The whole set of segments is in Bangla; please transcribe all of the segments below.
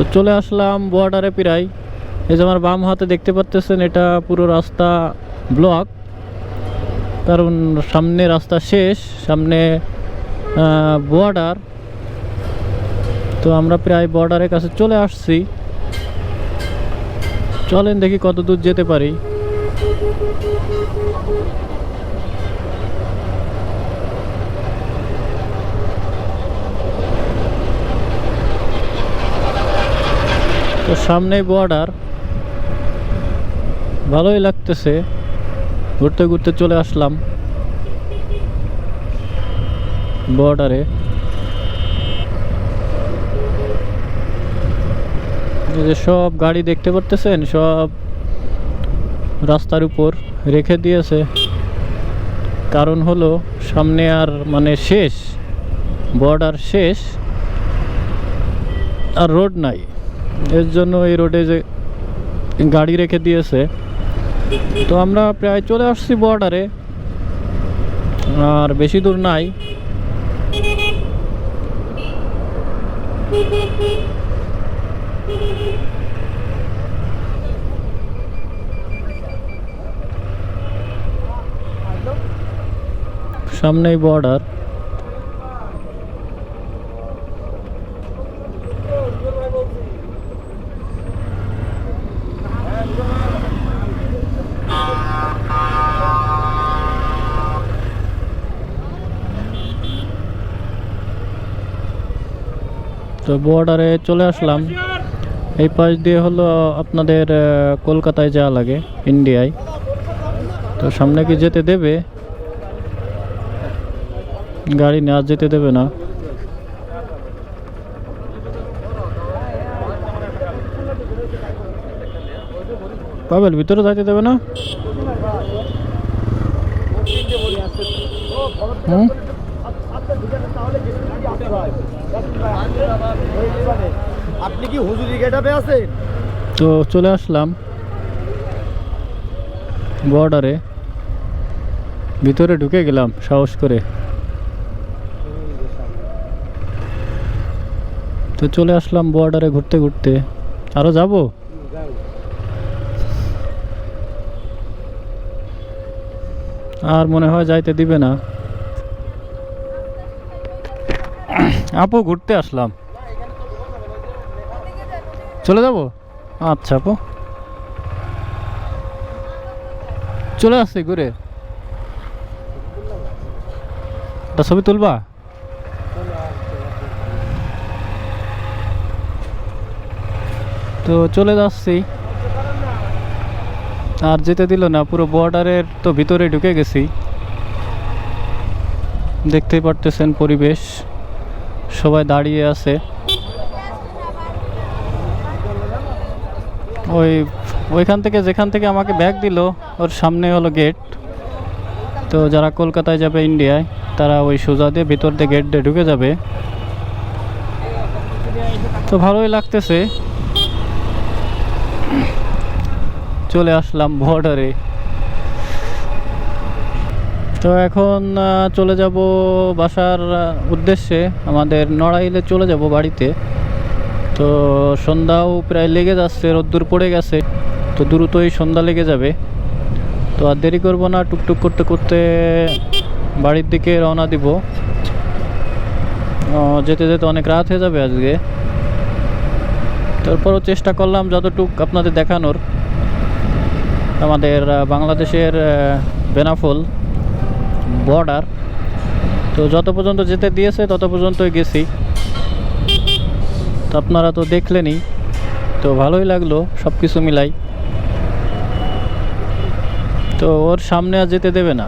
তো চলে আসলাম বর্ডারে প্রায়। এই যে আমার বাম হাতে দেখতে পাচ্তেছেন এটা পুরো রাস্তা ব্লক কারণ সামনে রাস্তা শেষ, সামনে বর্ডার তো আমরা প্রায় বর্ডারের কাছে চলে আসছি। চলেন দেখি কত দূর যেতে পারি। তো সামনেই বর্ডার ভালোই লাগতেছে। ঘুরতে ঘুরতে চলে আসলাম বর্ডারে যে সব গাড়ি দেখতে পারতেছেন, সব রাস্তার উপর রেখে দিয়েছে। কারণ হলো সামনে আর মানে শেষ বর্ডার শেষ, আর রোড নাই। এর জন্য এই রোডে যে গাড়ি রেখে দিয়েছে। তো আমরা প্রায় চলে আসছি বর্ডারে আর বেশি দূর নাই। সামনেই বর্ডার তো বর্ডারে চলে আসলাম। এই পাশ দিয়ে হলো, আপনাদের কলকাতায় যাওয়া লাগে ইন্ডিয়ায় তো সামনে কি যেতে দেবে? গাড়ি নেওয়া যেতে দেবে না। পাবেল ভিতরে যাইতে দেবে না? হুম? আপনি কি হুজুরি গেটাপে আছেন? তো চলে আসলাম বর্ডারে। ভিতরে ঢুকে গেলাম, সাহস করে। তো চলে আসলাম বর্ডারে ঘুরতে ঘুরতে। আরও যাব? আর মনে হয় যাইতে দিবে না। আপু ঘুরতে আসলাম। চলে যাব? আচ্ছা আপু। চলে আসছি ঘুরে। একটা ছবি তুলবা? তো চলে যাচ্ছি। আর যেতে দিল না পুরো বর্ডারের তো ভিতরে ঢুকে গেছি। দেখতেই পারতেছেন পরিবেশ। সবাই দাঁড়িয়ে আছে। ওই, ওইখান থেকে, যেখান থেকে আমাকে ব্যাগ দিল, ওর সামনে হলো গেট তো যারা কলকাতায় যাবে ইন্ডিয়ায় তারা ওই সোজা দিয়ে ভিতর দিয়ে গেট দিয়ে ঢুকে যাবে। তো ভালোই লাগতেছে। চলে আসলাম বর্ডারে তো এখন চলে যাব বাসার উদ্দেশ্যে। আমাদের নড়াইলে চলে যাব বাড়িতে। তো সন্ধ্যাও প্রায় লেগে যাচ্ছে, রোদ্দুর পড়ে গেছে। তো দ্রুতই সন্ধ্যা লেগে যাবে। তো আর দেরি করব না, টুকটুক করতে করতে বাড়ির দিকে রওনা দিব। যেতে যেতে অনেক রাত হয়ে যাবে আজকে। তারপরও চেষ্টা করলাম যতটুক আপনাদের দেখানোর। আমাদের বাংলাদেশের বেনাফল। বর্ডার তো যত পর্যন্ত যেতে দিয়েছে, তত পর্যন্তই গেছি। তো আপনারা তো দেখলেনই। তো ভালোই লাগল সব কিছু মিলাই। তো ওর সামনে আর যেতে দেবে না।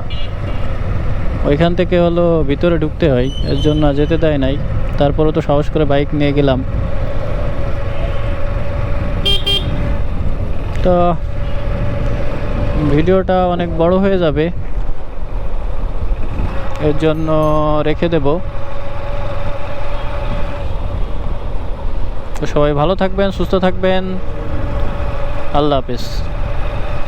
ওইখান থেকে হলো ভিতরে ঢুকতে হয়, এর জন্য যেতে দেয় নাই। তারপরেও তো সাহস করে বাইক নিয়ে গেলাম। তো ভিডিওটা অনেক বড় হয়ে যাবে। এর জন্য রেখে দেব। তো সবাই ভালো থাকবেন সুস্থ থাকবেন। আল্লাহ হাফিজ।